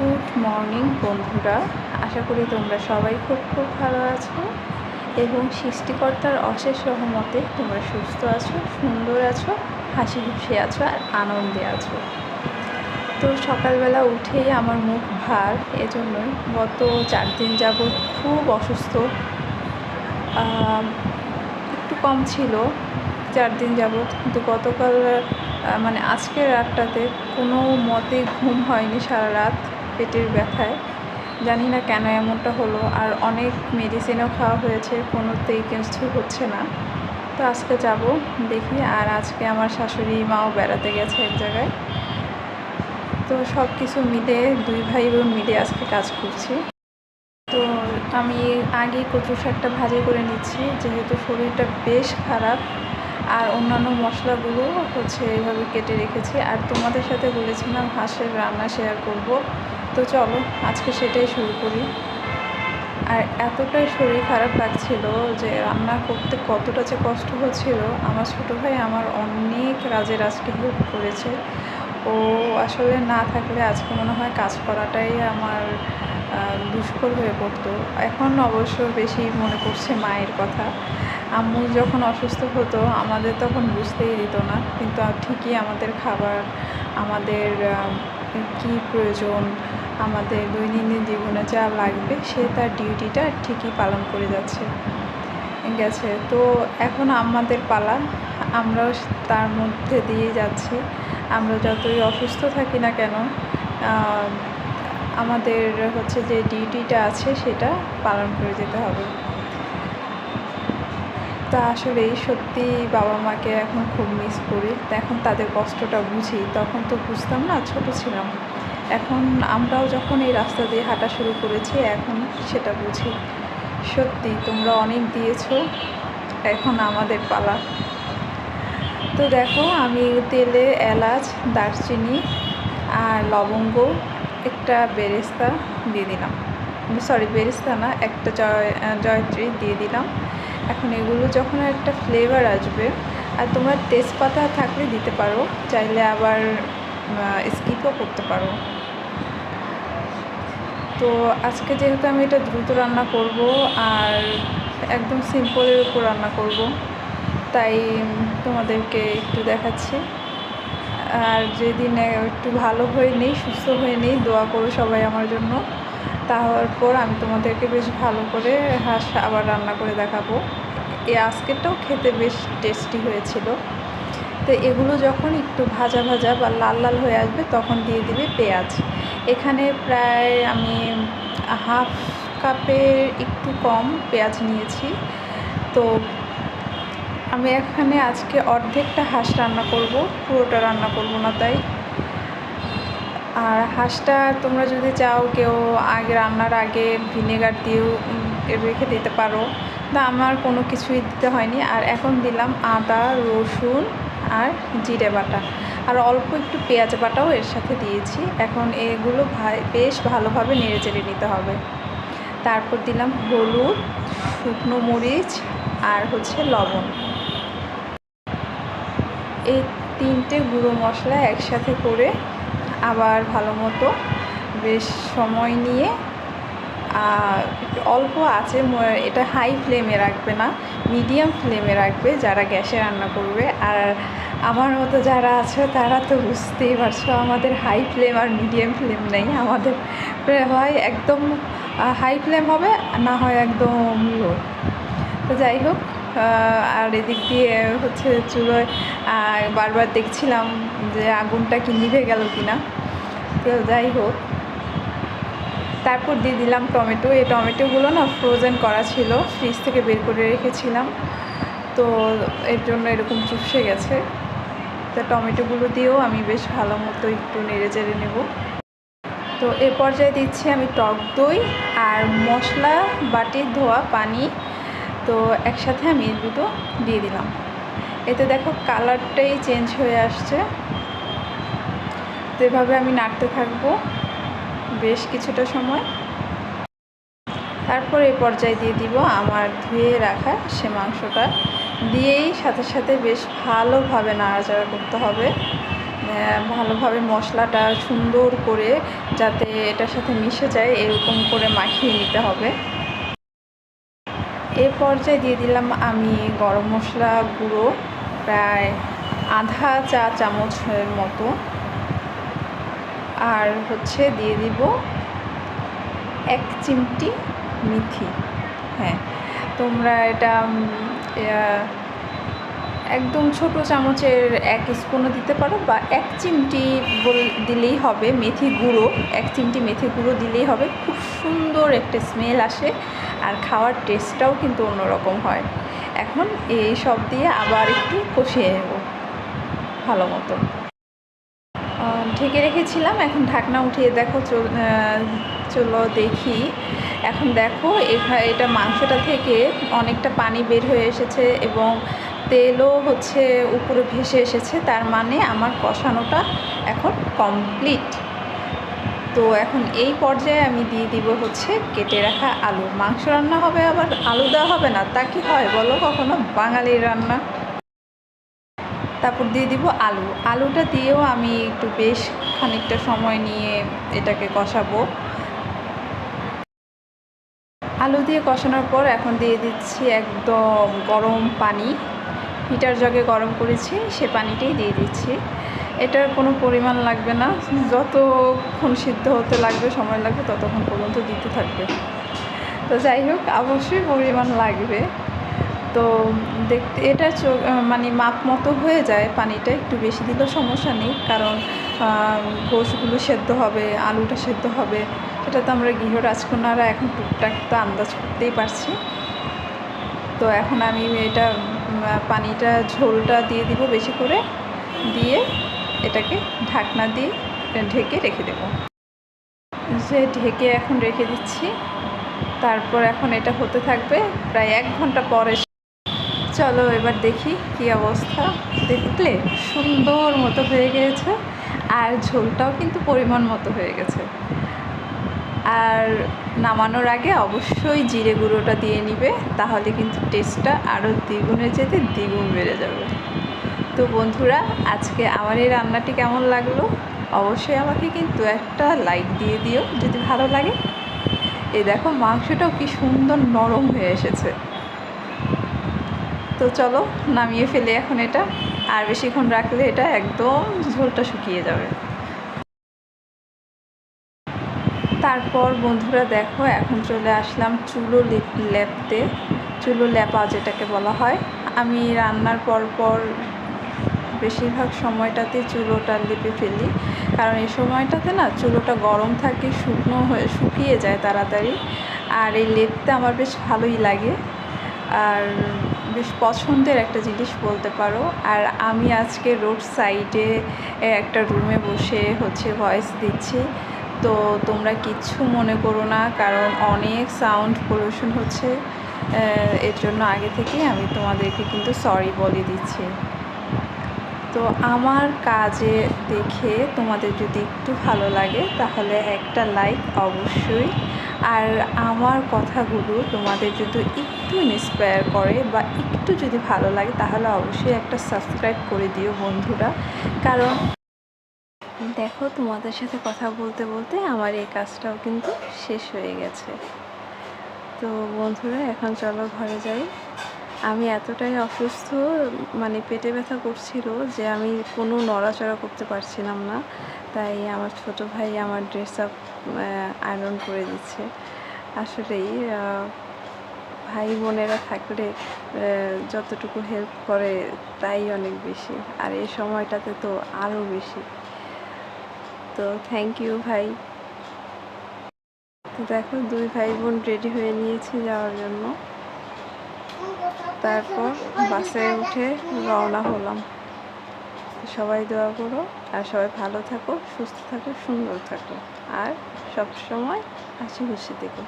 Good morning, বন্ধুরা। আশা করি তোমরা সবাই খুব খুব ভালো আছো এবং সৃষ্টিকর্তার অশেষ সহমতে তোমরা সুস্থ আছো, সুন্দর আছো, হাসি খুশি আছো আর আনন্দে আছো। তো সকালবেলা উঠেই আমার মুখ ভার, এজন্যই গত চার দিন যাবৎ খুব অসুস্থ। একটু কম ছিল চার দিন যাবৎ, কিন্তু গতকাল মানে আজকের রাতটাতে কোনো মতে ঘুম হয়নি সারা রাত। পেটের ব্যথায়। জানি না কেন এমনটা হলো, আর অনেক মেডিসিনও খাওয়া হয়েছে, কোনোতেই কিছু হচ্ছে না। তো আজকে যাব, দেখি, আর আজকে আমার শাশুড়ি মাও বেড়াতে গেছে এক জায়গায়। তো সব কিছু মিলে দুই ভাই বোন মিলে আজকে কাজ করছি। তো আমি আগে কচু শাকটা ভাজি করে নিচ্ছি, যেহেতু শরীরটা বেশ খারাপ। আর অন্যান্য মশলাগুলো হচ্ছে এভাবে কেটে রেখেছি। আর তোমাদের সাথে বলেছিলাম হাঁসের রান্না শেয়ার করব। তো চলো, আজকে সেটাই শুরু করি। আর এতটাই শরীর খারাপ লাগছিল যে রান্না করতে কতটা যে কষ্ট হচ্ছিল। আমার ছোটো ভাই আমার অনেক কাজের আজকে হেল্প করেছে। ও আসলে না থাকলে আজকে মনে হয় কাজ করাটাই আমার দুষ্কর হয়ে পড়তো। এখন অবশ্য বেশি মনে পড়ছে মায়ের কথা। আম্মু যখন অসুস্থ হতো, আমাদের তখন বুঝতেই দিত না। কিন্তু ঠিকই আমাদের খাবার, আমাদের কী প্রয়োজন, আমাদের দৈনন্দিন জীবনে যা লাগবে সে তার ডিউটিটা ঠিকই পালন করে যাচ্ছে। গেছে। তো এখন আমাদের পালা। আমরাও তার মধ্যে দিয়ে যাচ্ছি। আমরা যতই অসুস্থ থাকি না কেন আমাদের হচ্ছে যে ডিউটিটা আছে সেটা পালন করে যেতে হবে। তা আসলেই সত্যি বাবা মাকে এখন খুব মিস করি। এখন তাদের কষ্টটা বুঝি। তখন তো বুঝতাম না, ছোট ছিলাম। এখন আমরাও যখন এই রাস্তা দিয়ে হাঁটা শুরু করেছি, এখন সেটা বুঝি। সত্যি তোমরা অনেক দিয়েছ, এখন আমাদের পালা। তো দেখো, আমি তেলে এলাচ, দারচিনি আর লবঙ্গ, একটা বেরেস্তা দিয়ে দিলাম। সরি, বেরেস্তা না, একটা জয়, জয়ত্রী দিয়ে দিলাম। এখন এগুলো যখন একটা ফ্লেভার আসবে, আর তোমার তেজপাতা থাকলে দিতে পারো, চাইলে আবার স্কিপও করতে পারো। তো আজকে যেহেতু আমি এটা দ্রুত রান্না করব, আর একদম সিম্পলের উপর রান্না করব, তাই তোমাদেরকে একটু দেখাচ্ছি। আর যেদিন একটু ভালো হয়ে নেই, সুস্থ হয়ে নেই, দোয়া করো সবাই আমার জন্য। তারপর আমি তোমাদেরকে বেশ ভালো করে হাঁস আবার রান্না করে দেখাবো। এই আজকেরটাও খেতে বেশ টেস্টি হয়েছিল। তো এগুলো যখন একটু ভাজা ভাজা বা লাল লাল হয়ে আসবে তখন দিয়ে দিবে পেঁয়াজ। এখানে প্রায় আমি হাফ কাপের একটু কম পেঁয়াজ নিয়েছি। তো আমি এখানে আজকে অর্ধেকটা হাঁস রান্না করব, পুরোটা রান্না করব না তাই। আর হাঁসটা তোমরা যদি চাও কেউ আগে রান্নার আগে ভিনেগার দিয়েও রেখে দিতে পারো। তা আমার কোনো কিছুই দিতে হয়নি। আর এখন দিলাম আদা, রসুন আর জিরে বাটা। আর অল্প একটু পেঁয়াজ বাটাও এর সাথে দিয়েছি। এখন এগুলো বেশ ভালোভাবে নেড়ে চেড়ে নিতে হবে। তারপর দিলাম হলুদ, শুকনো মরিচ আর হচ্ছে লবণ। এই তিনটে গুঁড়ো মশলা একসাথে করে আবার ভালো মতো বেশ সময় নিয়ে অল্প আছে এটা হাই ফ্লেমে রাখবে না, মিডিয়াম ফ্লেমে রাখবে যারা গ্যাসে রান্না করবে। আর আমার মতো যারা আছে, তারা তো বুঝতেই পারছ আমাদের হাই ফ্লেম আর মিডিয়াম ফ্লেম নেই। আমাদের হয় একদম হাই ফ্লেম হবে, না হয় একদম লো। তো যাই হোক আর এদিক দিয়ে হচ্ছে চুলোয় বারবার দেখছিলাম যে আগুনটা কি নিভে গেল কি না তো যাই হোক, তারপর দিয়ে দিলাম টমেটো। এই টমেটোগুলো না ফ্রোজেন করা ছিল ফ্রিজ থেকে বের করে রেখেছিলাম। তো এর জন্য এরকম চুপসে গেছে। তো টমেটোগুলো দিয়েও আমি বেশ ভালো মতো একটু নেড়ে চেড়ে নেব। তো এ পর্যায়ে দিচ্ছি আমি টক দই আর মশলা বাটির ধোয়া, পানি। তো একসাথে আমি দুটো দিয়ে দিলাম। এতে দেখো কালারটাই চেঞ্জ হয়ে আসছে। তো এভাবে আমি নাড়তে থাকব বেশ কিছুটা সময়। তারপর এই পর্যায়ে দিয়ে দিব আমার ধুয়ে রাখা সে মাংসটা। দিয়েই সাথে সাথে বেশ ভালোভাবে নাড়াচাড়া করতে হবে। ভালোভাবে মশলাটা সুন্দর করে যাতে এটার সাথে মিশে যায়, এরকম করে মাখিয়ে নিতে হবে। এ পর্যায়ে দিয়ে দিলাম আমি গরম মশলা গুঁড়ো, প্রায় আধা চা চামচের মতো। আর হচ্ছে দিয়ে দিব এক চিমটি মিথি। হ্যাঁ তোমরা এটা একদম ছোট চামচের এক স্পুনও দিতে পারো বা এক চিমটি বল, দিলেই হবে মেথি গুঁড়ো, এক চিমটি মেথি গুঁড়ো দিলেই হবে। খুব সুন্দর একটা স্মেল আসে। আর খাওয়ার টেস্টটাও কিন্তু অন্যরকম হয়। এখন এই সব দিয়ে আবার একটু কষিয়ে নেব, ভালো মতো। ঢেকে রেখেছিলাম, এখন ঢাকনা উঠিয়ে দেখো, চলো দেখি। এখন দেখো এটা মাংসটা থেকে অনেকটা পানি বের হয়ে এসেছে এবং তেলও হচ্ছে উপরে ভেসে এসেছে, তার মানে আমার কষানোটা এখন কমপ্লিট তো এখন এই পর্যায়ে আমি দিয়ে দিব হচ্ছে কেটে রাখা আলু। মাংস রান্না হবে আবার আলু দেওয়া হবে না, তা কি হয় বলো কখনো? বাঙালির রান্না। তারপর দিয়ে দিব আলু। আলুটা দিয়েও আমি একটু বেশ খানিকটা সময় নিয়ে এটাকে কষাবো। আলু দিয়ে কষানোর পর এখন দিয়ে দিচ্ছি একদম গরম পানি। হিটার জগে গরম করেছি, সে পানিটাই দিয়ে দিচ্ছি। এটার কোনো পরিমাণ লাগবে না, যতক্ষণ সিদ্ধ হতে লাগবে, সময় লাগবে, ততক্ষণ পর্যন্ত দিতে থাকবে। তো যাই হোক, অবশ্যই পরিমাণ লাগবে। তো দেখতে, এটা মানে মাপ মতো হয়ে যায় পানিটা, একটু বেশি দিলেও সমস্যা নেই, কারণ গোশগুলো সেদ্ধ হবে, আলুটা সেদ্ধ হবে। সেটা তো আমরা গৃহ রাজকন্যারা এখন টুকটাক তো আন্দাজ করতেই পারছি। তো এখন আমি এটা পানিটা, ঝোলটা দিয়ে দিব বেশি করে। দিয়ে এটাকে ঢাকনা দিয়ে ঢেকে রেখে দেব। যে ঢেকে এখন রেখে দিচ্ছি। তারপর এখন এটা হতে থাকবে প্রায় এক ঘণ্টা পরে। চলো এবার দেখি কি অবস্থা। দেখলে সুন্দর মতো হয়ে গিয়েছে আর ঝোলটাও কিন্তু পরিমাণ মতো হয়ে গেছে। আর নামানোর আগে অবশ্যই জিরে গুঁড়োটা দিয়ে নিবে, তাহলে কিন্তু টেস্টটা আরও দ্বিগুণে যেতে দ্বিগুণ বেড়ে যাবে। তো বন্ধুরা, আজকে আমার এই রান্নাটি কেমন লাগল? অবশ্যই আমাকে কিন্তু একটা লাইক দিয়ে দিও, যদি ভালো লাগে। এই দেখো, মাংসটাও কি সুন্দর নরম হয়ে এসেছে। তো চলো, নামিয়ে ফেলে এখন এটা। আর বেশিক্ষণ রাখলে এটা একদম ঝোলটা শুকিয়ে যাবে। তারপর বন্ধুরা দেখো, এখন চলে আসলাম চুলো লেপতে। চুলো লেপা যেটাকে বলা হয়। আমি রান্নার পর পর বেশিরভাগ সময়টাতে চুলোটা লেপে ফেলি। কারণ এই সময়টাতে না চুলোটা গরম থাকে, শুকনো হয়ে, শুকিয়ে যায় তাড়াতাড়ি। আর এই লেপতে আমার বেশ ভালোই লাগে। আর বেশ পছন্দের একটা জিনিস বলতে পারো। আর আমি আজকে রোড সাইডে একটা রুমে বসে হচ্ছে ভয়েস দিচ্ছি। তো তোমরা কিচ্ছু মনে করো না, কারণ অনেক সাউন্ড পলিউশন হচ্ছে। এর জন্য আগে থেকেই আমি তোমাদেরকে কিন্তু সরি বলে দিচ্ছি। তো আমার কাজে দেখে তোমাদের যদি একটু ভালো লাগে, তাহলে একটা লাইক অবশ্যই। আর আমার কথাগুলো তোমাদের যদি একটু ইন্সপায়ার করে বা একটু যদি ভালো লাগে, তাহলে অবশ্যই একটা সাবস্ক্রাইব করে দিও বন্ধুরা। কারণ দেখো, তোমাদের সাথে কথা বলতে বলতে আমার এই কাজটাও কিন্তু শেষ হয়ে গেছে। তো বন্ধুরা, এখন চলো ঘরে যাই। আমি এতটাই অসুস্থ মানে পেটে ব্যথা করছিল যে আমি কোনো নড়াচড়া করতে পারছিলাম না। তাই আমার ছোট ভাই আমার ড্রেস আপ আয়রন করে দিচ্ছে। আসলেই ভাই বোনেরা থাকলে যতটুকু হেল্প করে তাই অনেক বেশি। আর এই সময়টাতে তো আরও বেশি। তো থ্যাংক ইউ ভাই। তো দেখো দুই ভাই বোন রেডি হয়ে নিয়েছি যাওয়ার জন্য। তারপর বাসে উঠে রওনা হলাম। সবাই দোয়া করো, আর সবাই ভালো থাকো, সুস্থ থাকো, সুন্দর থাকো। আর সব সময় হাসি খুশি থেকো।